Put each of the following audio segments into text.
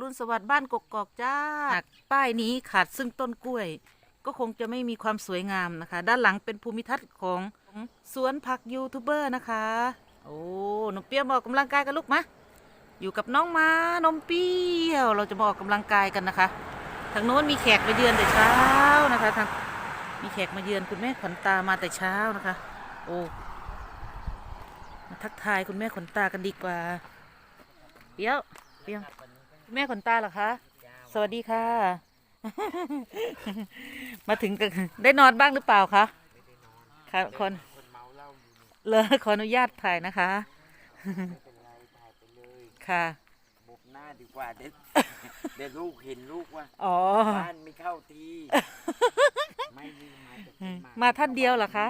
รุณสวัสดิ์บ้านกกอกจ้าหากป้ายนี้ขาดซึ่งต้นกล้วย ก็คงจะไม่มีความสวยงามนะคะ ด้านหลังเป็นภูมิทัศน์ของสวนผักยูทูบเบอร์นะคะ โอ้นมเปรี้ยวมออกกำลังกายกันลูกมะอยู่กับน้องม้านมเปรี้ยวเราจะมาออกกำลังกายกันนะคะ ทางโน้นมีแขกมาเยือนแต่เช้านะคะทางมีแขกมาเยือนคุณแม่ขวัญตามาแต่เช้านะคะ โอ้มาทักทายคุณแม่ขวัญตากันดีกว่า เปี้ยว เปี้ยว แม่ขวัญตาเหรอคะ สวัสดีค่ะ มาถึงกันได้นอนบ้างหรือเปล่าคะค่ะคนคนเมาเหล้าอยู่นี่เลยขออนุญาตถ่ายนะคะไม่เป็นไรถ่ายไปเลยค่ะบุบหน้าดีกว่าเด็ดเดี๋ยวลูกเห็นลูกว่าอ๋อบ้านไม่เข้าทีไม่มีมาจากที่มาท่านเดียวเหรอคะ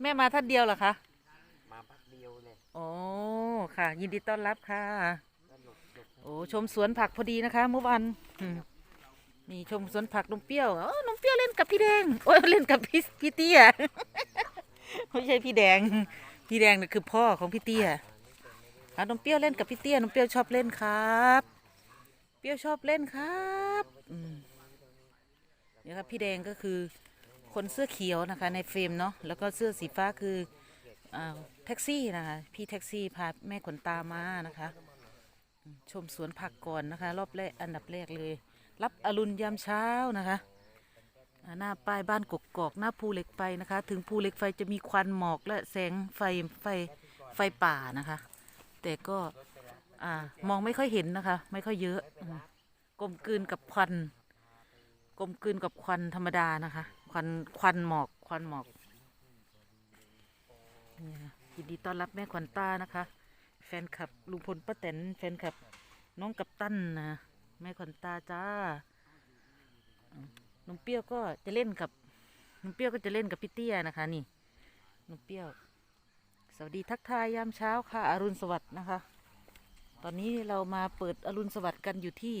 แม่มาท่านเดียวเหรอคะ มาพักเดียวเลย โอ้ ค่ะ ยินดีต้อนรับค่ะก็หลบหลบโอ้ชมสวนผักพอดีนะคะเมื่อวันมนี่ชมสวนผักนมเปรี้ยวเออนมเปรี้ยวเล่นกับพี่แดงโอ้ยเล่นกับพี่พี่เตี้ยไม่ใช่พี่แดง พี่แดงน่ะคือพ่อของพี่เตี้ยอะนมเปรี้ยวเล่นกับพี่เตี้ยนมเปรี้ยวชอบเล่นครับ เปรี้ยวชอบเล่นครับอืมนี่ครับพี่แดงก็คือคนเสื้อเขียวนะคะในเฟรมเนาะแล้วก็เสื้อสีฟ้าคืออ่าแท็กซี่นะคะ พี่แท็กซี่พาแม่ขนตามานะคะ ชมสวนผักก่อนนะคะ รอบแรกอันดับแรกเลย รับอรุณยามเช้านะคะหน้าป้ายบ้านกกกอกหน้าภูเหล็กไฟนะคะ ถึงภูเหล็กไฟจะมีควันหมอกและแสงไฟไฟไฟป่านะคะ แต่ก็อ่ามองไม่ค่อยเห็นนะคะ ไม่ค่อยเยอะกลมกลืนกับควันกลมกลืนกับควันธรรมดานะคะ ควันควันหมอกควันหมอกยินดีต้อนรับแม่ขวัญตานะคะ แฟนคลับลุงพลป้าแตนแฟนคลับ น้องกับตั้นนะแม่ขวัญตาจ้าอืมนมเปรี้ยวก็จะเล่นกับนมเปรี้ยวก็จะเล่นกับพี่เตี้ยนะคะ นี่นมเปรี้ยว สวัสดีทักทายยามเช้าค่ะ อรุณสวัสดิ์นะคะ ตอนนี้เรามาเปิดอรุณสวัสดิ์กันอยู่ที่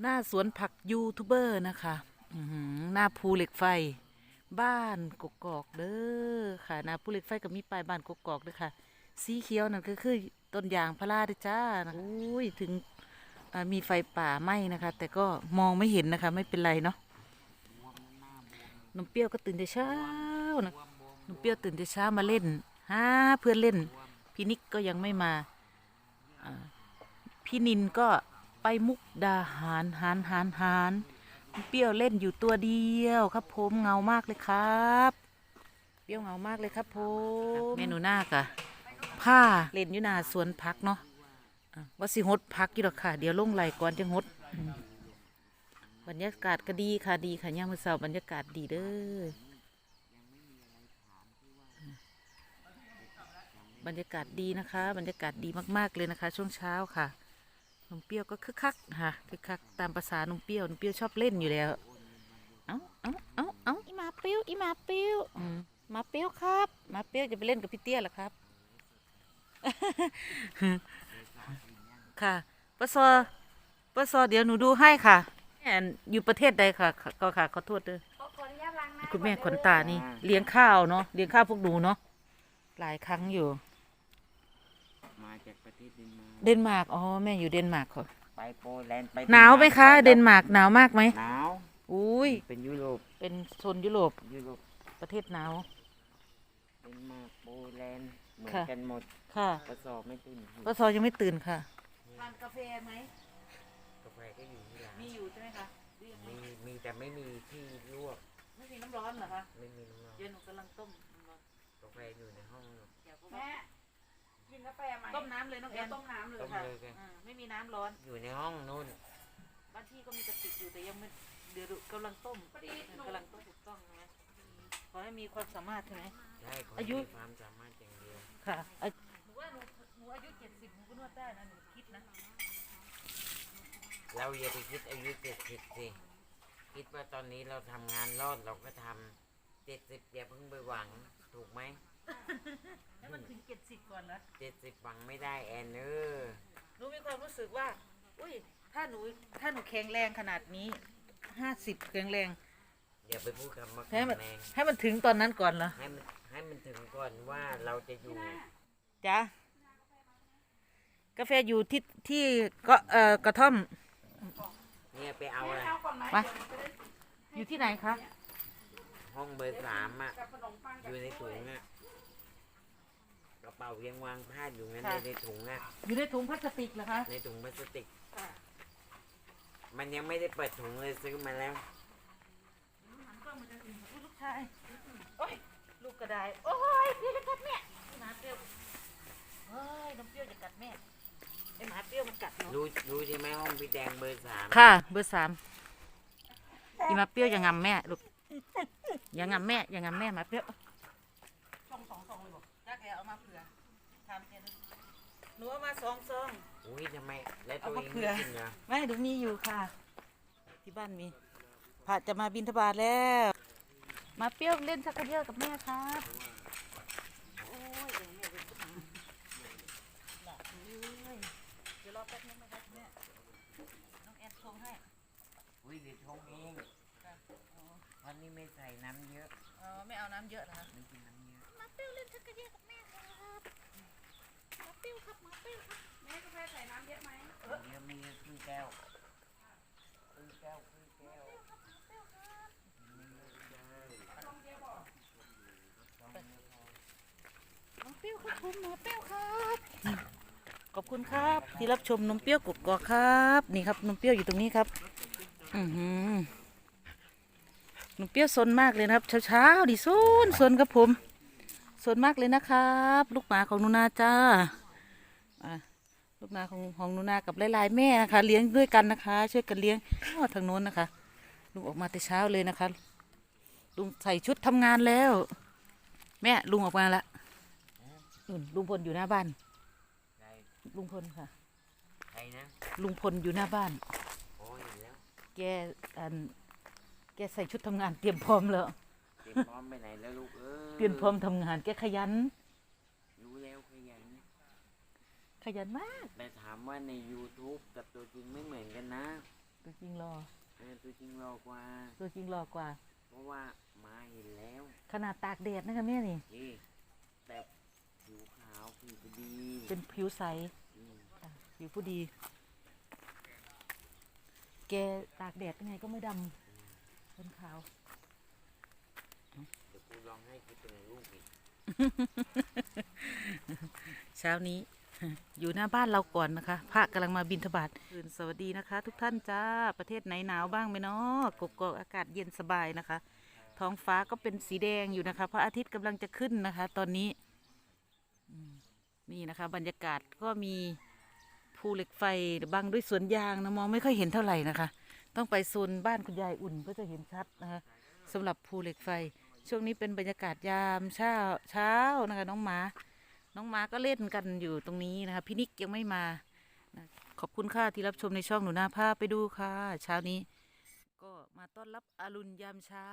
หน้าสวนผักยูทูบเบอร์นะคะหน้าภูเหล็กไฟ บ้านกกอกเด้อค่ะหน้าภูเหล็กไฟก็มีป้ายบ้านกกอกเด้อค่ะ สีเขียวนั่นก็คือต้นยางพาราเด้อจ้านะอุ้ยถึงอ่ามีไฟป่าไหม้นะคะ แต่ก็มองไม่เห็นนะคะ ไม่เป็นไรเนาะนมเปรี้ยวก็ตื่นแต่เช้านะนมเปรี้ยวตื่นแต่เช้ามาเล่นหาเพื่อนเล่น พี่นิกก็ยังไม่มาอ่าพี่นินก็ไปมุกดาหารหารหารหารนมเปรี้ยวเล่นอยู่ตัวเดียวครับผมเงามากเลยครับ เปรี้ยวเงามากเลยครับผมเมนูหน้าค่ะ ผ้าเล่นอยู่หนาสวนพักเนาะว่าสิฮดพักอยู่หรอกค่ะ เดี๋ยวลงไหลก่อนจะฮดบรรยากาศก็ดีค่ะดีค่ะย่ามมือเสาบรรยากาศดีเด้อบรรยากาศดีนะคะ บรรยากาศดีมากๆเลยนะคะ ช่วงเช้าค่ะนมเปรี้ยวก็คึกคักค่ะคึกคักตามภาษานมเปรี้ยวนมเปรี้ยวชอบเล่นอยู่แล้วเอาเอาเอาเอาอีมาเปรี้ยวอีมาเปรี้ยวมาเปรี้ยวครับ มาเปรี้ยวจะไปเล่นกับพี่เตี้ยเหรอครับ ค่ะปสปสเดี๋ยวหนูดูให้ค่ะแม่อยู่ประเทศใดค่ะ ก็ค่ะขอโทษด้วยคุณแม่ขนตานี่ เลี้ยงข้าวเนาะเลี้ยงข้าวพวกหนูเนาะหลายครั้งอยู่ มาจากประเทศเดนมาร์กเดนมาร์กอ๋อแม่อยู่เดนมาร์กค่ะไปโปแลนด์ไปหนาวไหมคะ เดนมาร์กหนาวมากไหมหนาวอุ้ยเป็นยุโรปเป็นโซนยุโรปยุโรปประเทศหนาวเดนมาร์กโปแลนด์ เหมือนค่ะ กันหมดค่ะกระสอบไม่ตื่นปสยังไม่ตื่นค่ะ ทานกาแฟไหม กาแฟก็อยู่ที่ร้านมีอยู่ใช่ไหมคะมีมีแต่ไม่มีที่ลวกไม่มีน้ำร้อนเหรอคะ ไม่มีน้ำร้อนเดี๋ยวหนูกำลังต้มน้ำร้อนกาแฟอยู่ในห้องอยู่เดี๋ยวก็แม่กินกาแฟไหมต้มน้ำเลยน้องแอเดี๋ยวนต้มน้ำเลยต้มค่ะเลยกันอ่าไม่มีน้ำร้อน อยู่ในห้องนู่นบ้านที่ก็มีกระติกอยู่แต่ยังไม่เดี๋ยวกำลังต้มกำลังต้มถูกต้องใช่ ไหมขอให้มีความสามารถใช่ไหม ใช่คนอายุ มีความสามารถอย่างเดียวค่ะอาหนูว่าหนูหนูอายุเจ็ดสิบหนูก็นวดได้นะหนูคิดนะ เราอย่าไปคิดอายุเจ็ดสิบสิคิดว่าตอนนี้เราทำงานรอดเราก็ทำเจ็ดสิบอย่าเพิ่งไปหวังถูกไหมให้มันถึงเจ็ดสิบก่อนนะเจ็ดสิบหวังไม่ได้แอนเออหนูมีความรู้สึกว่า อุ้ย ถ้าหนู ถ้าหนูแข็งแรงขนาดนี้ ห้าสิบแข็งแรง อย่าไปพูดคำว่าให้แข็งมันแรงให้มันถึงตอนนั้นก่อนเหรอให้มันให้มันถึงก่อนว่าเราจะอยู่จ้ะกกาแฟอยู่ที่ที่ก็เอ่อกระท่อมเนี่ยไปเอาเลยเอาก่อนไหมมาอยู่ที่ไหนคะห้องเบอร์สามอะกับขนมปังอยู่ในถุงอะกระเป๋ายังวางพาดอยู่งั้นค่ะในถุงอะ อยู่ในถุงพลาสติกเหรอคะในถุงพลาสติก มันยังไม่ได้เปิดถุงเลยซื้อมาแล้ว ลูกชายโอ้ยลูกกระไดโอ้ยเปรี้ยวจะกัดแม่หมาเปรี้ยวเฮ้ยน้องเปรี้ยวจะกัดแม่ไอหมาเปรี้ยวมันกัดเนาะรู้รู้ใช่ไหมห้องพี่แดงเบอร์สามค่ะ เบอร์สามอีหมาเปรี้ยวอย่างงำแม่ลูกอย่างงำแม่อย่างงำแม่หมาเปรี้ยวสองสองสองเลยบอกจักแกเอามาเผื่อทำแค่นั้นหนูเอามาสองซองอุ้ยทำไมแล้วเอาตัวมาเองเผื่อไม่กินเหรอ ไม่เดี๋ยวมีอยู่ค่ะ ที่บ้านมีพระจะมาบินทบาทแล้ว มาเปรี้ยวเล่นชักกระเยอะกับแม่ครับโอ้ยเดี๋ยวแม่ไปขึ้นมาหลับเลยเดี๋ยวรอแป๊บนึงนะครับแม่น้องแอนชงให้อุ้ยเดี๋ยวชงเองวันนี้ไม่ใส่น้ำเยอะอ๋อไม่เอาน้ำเยอะนะคะไม่กินน้ำเยอะมาเปรี้ยวเล่นชักกระเยอะกับแม่ครับมาเปรี้ยวครับมาเปรี้ยวครับแม่กาแฟใส่น้ำเยอะไหมเยอะไม่เยอะครึ่งแก้วครึ่งแก้วครึ่งแก้ว น้อง เปรี้ยวครับผมน้อเปรี้ยวครับขอบคุณครับ ที่รับชมนมเปรี้ยวกกอกครับ นี่ครับนมเปรี้ยวอยู่ตรงนี้ครับ อือหือนมเปรี้ยวซนมากเลยนะครับ เช้าๆดิซนซนครับผมซนมากเลยนะครับ ลูกหมาของนูนาจ้าลูกหมาของของนูนากับหลายๆแม่นะคะ เลี้ยงด้วยกันนะคะ ช่วยกันเลี้ยงอ้อทางโน้นนะคะลุงออกมาแต่เช้าเลยนะคะลุงใส่ชุดทำงานแล้ว แม่ลุงออกมาละ นู่นลุงพลอยู่หน้าบ้าน ใครลุงพลค่ะ ใครนะลุงพลอยู่หน้าบ้าน โอ้ยแล้วแกอันแกใส่ชุดทำงานเตรียมพร้อมแล้ว เตรียมพร้อมไปไหนแล้วลูกเออเตรียมพร้อมทำงาน แกขยัน รู้แล้วขยันขยันมากแต่ถามว่าใน YouTube กับตัวจริงไม่เหมือนกันนะตัวจริงรอ เออตัวจริงรอกว่า ตัวจริงรอกว่า เพราะว่ามาเห็นแล้ว ขนาดตากแดดนะคะแม่นี่นี่แต่ผิวขาวผิวดีเป็นผิวใสอืมค่ะผิวผู้ดี แกตากแดดยังไงก็ไม่ดำเป็นขาว เดี๋ยวกูลองให้คิดเป็นลูกอีกเช้านี้ อยู่หน้าบ้านเราก่อนนะคะ พระกำลังมาบินทบาทอื่นสวัสดีนะคะ ทุกท่านจ้า ประเทศไหนหนาวบ้างไหมเนาะกกอกอากาศเย็นสบายนะคะ ท้องฟ้าก็เป็นสีแดงอยู่นะคะ พระอาทิตย์กำลังจะขึ้นนะคะ ตอนนี้อืม นี่นะคะ บรรยากาศก็มีภูเหล็กไฟบังด้วยสวนยางนะมองไม่ค่อยเห็นเท่าไหร่นะคะ ต้องไปโซนบ้านคุณยายอุ่นก็จะเห็นชัดนะคะสำหรับภูเหล็กไฟ ช่วงนี้เป็นบรรยากาศยามเช้าเช้านะคะ น้องหมา น้องหมาก็เล่นกันอยู่ตรงนี้นะคะพี่นิกยังไม่มาขอบคุณค่ะที่รับชมในช่องหนูนาภาพไปดูค่ะ เช้านี้ ก็มาต้อนรับอรุณยามเช้า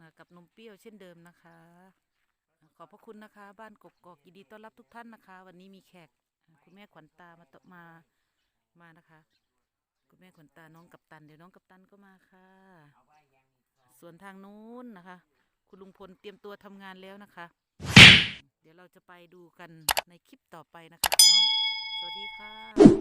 นะกับนมเปรี้ยวเช่นเดิมนะคะ อบพระคุณนะคะ บ้านกกอกยินดีต้อนรับทุกท่านนะคะ วันนี้มีแขกคุณแม่ขวัญตามาตมามานะคะ คุณแม่ขวัญตาน้องกัปตันเดี๋ยวน้องกัปตันก็มาค่ะ ส่วนทางนู้นนะคะ คุณลุงพลเตรียมตัวทำงานแล้วนะคะ เดี๋ยวเราจะไปดูกันในคลิปต่อไปนะคะพี่น้อง สวัสดีค่ะ